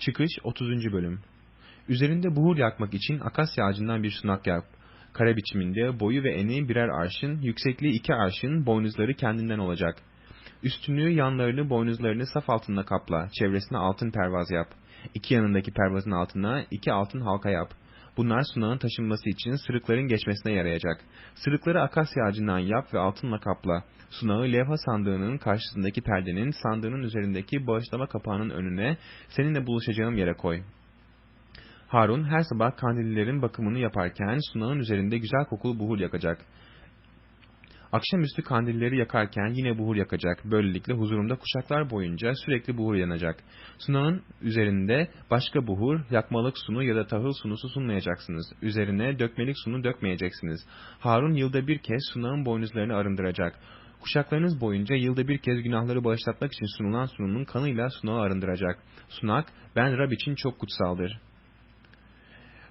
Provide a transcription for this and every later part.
Çıkış 30. Bölüm Üzerinde buhur yakmak için akasya ağacından bir sunak yap. Kare biçiminde boyu ve eni birer arşın, yüksekliği iki arşın, boynuzları kendinden olacak. Üstünü, yanlarını, boynuzlarını saf altınla kapla, çevresine altın pervaz yap. İki yanındaki pervazın altına iki altın halka yap. Bunlar sunağın taşınması için sırıkların geçmesine yarayacak. Sırıkları akasya ağacından yap ve altınla kapla. Sunağı levha sandığının karşısındaki perdenin sandığının üzerindeki bağışlama kapağının önüne seninle buluşacağım yere koy. Harun her sabah kandillerin bakımını yaparken sunağın üzerinde güzel kokulu buhur yakacak. Akşamüstü kandilleri yakarken yine buhur yakacak. Böylelikle huzurumda kuşaklar boyunca sürekli buhur yanacak. Sunağın üzerinde başka buhur, yakmalık sunu ya da tahıl sunusu sunmayacaksınız. Üzerine dökmelik sunu dökmeyeceksiniz. Harun yılda bir kez sunağın boynuzlarını arındıracak. Kuşaklarınız boyunca yılda bir kez günahları bağışlatmak için sunulan sununun kanıyla sunağı arındıracak. Sunak, ben Rab için çok kutsaldır.''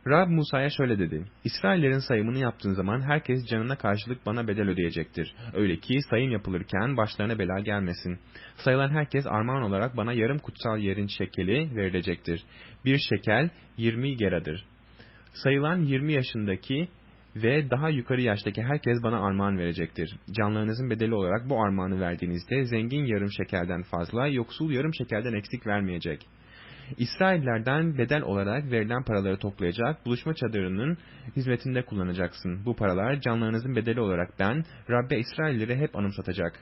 Rab Musa'ya şöyle dedi. İsraillerin sayımını yaptığın zaman herkes canına karşılık bana bedel ödeyecektir. Öyle ki sayım yapılırken başlarına bela gelmesin. Sayılan herkes armağan olarak bana yarım kutsal yerin şekeli verilecektir. Bir şekel 20 geradır. Sayılan 20 yaşındaki ve daha yukarı yaştaki herkes bana armağan verecektir. Canlarınızın bedeli olarak bu armağanı verdiğinizde zengin yarım şekelden fazla, yoksul yarım şekelden eksik vermeyecek.'' İsraillerden bedel olarak verilen paraları toplayacak, buluşma çadırının hizmetinde kullanacaksın. Bu paralar canlarınızın bedeli olarak ben, Rabbe İsrailleri hep anımsatacak.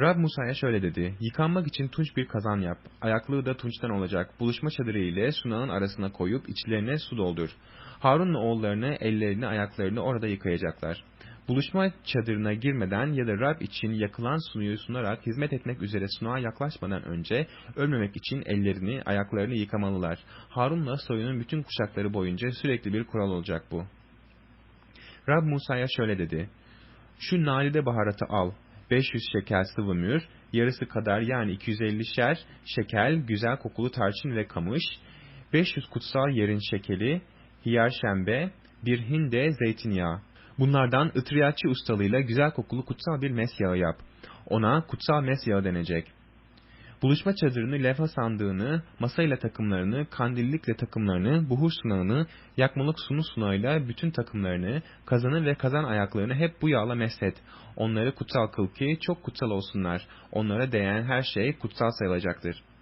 Rab Musa'ya şöyle dedi, yıkanmak için tunç bir kazan yap, ayaklığı da tunçtan olacak, buluşma çadırı ile sunağın arasına koyup içlerine su doldur. Harun'la oğullarını, ellerini, ayaklarını orada yıkayacaklar buluşma çadırına girmeden ya da Rab için yakılan sunuyu sunarak hizmet etmek üzere sunuğa yaklaşmadan önce ölmemek için ellerini, ayaklarını yıkamalılar. Harun'la soyunun bütün kuşakları boyunca sürekli bir kural olacak bu. Rab Musa'ya şöyle dedi. Şu nalide baharatı al. 500 şekel sıvı mür, yarısı kadar yani 250 şer şekel, güzel kokulu tarçın ve kamış, 500 kutsal yerin şekeli, hiyar şembe, bir hinde zeytinyağı. Bunlardan ıtriyatçı ustalığıyla güzel kokulu kutsal bir mes yap. Ona kutsal mes yağı denecek. Buluşma çadırını, levha sandığını, masayla takımlarını, kandillikle takımlarını, buhur sunağını, yakmalık sunu sunağıyla bütün takımlarını, kazanı ve kazan ayaklarını hep bu yağla meslet. Onları kutsal kıl ki çok kutsal olsunlar. Onlara değen her şey kutsal sayılacaktır.''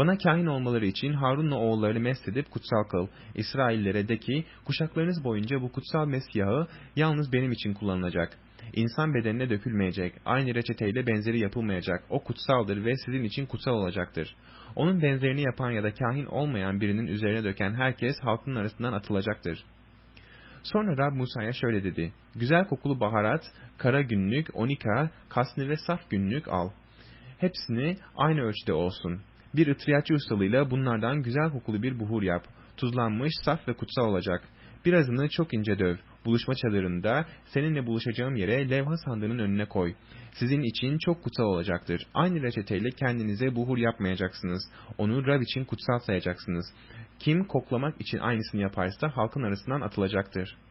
Bana kahin olmaları için Harun'la oğullarını mesedip kutsal kıl. İsraillere de ki kuşaklarınız boyunca bu kutsal mesyağı yalnız benim için kullanılacak. İnsan bedenine dökülmeyecek. Aynı reçeteyle benzeri yapılmayacak. O kutsaldır ve sizin için kutsal olacaktır. Onun benzerini yapan ya da kahin olmayan birinin üzerine döken herkes halkın arasından atılacaktır. Sonra Rab Musa'ya şöyle dedi. Güzel kokulu baharat, kara günlük, onika, kasni ve saf günlük al. Hepsini aynı ölçüde olsun. Bir ıtriyatçı ustalığıyla bunlardan güzel kokulu bir buhur yap. Tuzlanmış, saf ve kutsal olacak. Birazını çok ince döv. Buluşma çadırında seninle buluşacağım yere levha sandığının önüne koy. Sizin için çok kutsal olacaktır. Aynı reçeteyle kendinize buhur yapmayacaksınız. Onu Rab için kutsal sayacaksınız. Kim koklamak için aynısını yaparsa halkın arasından atılacaktır.''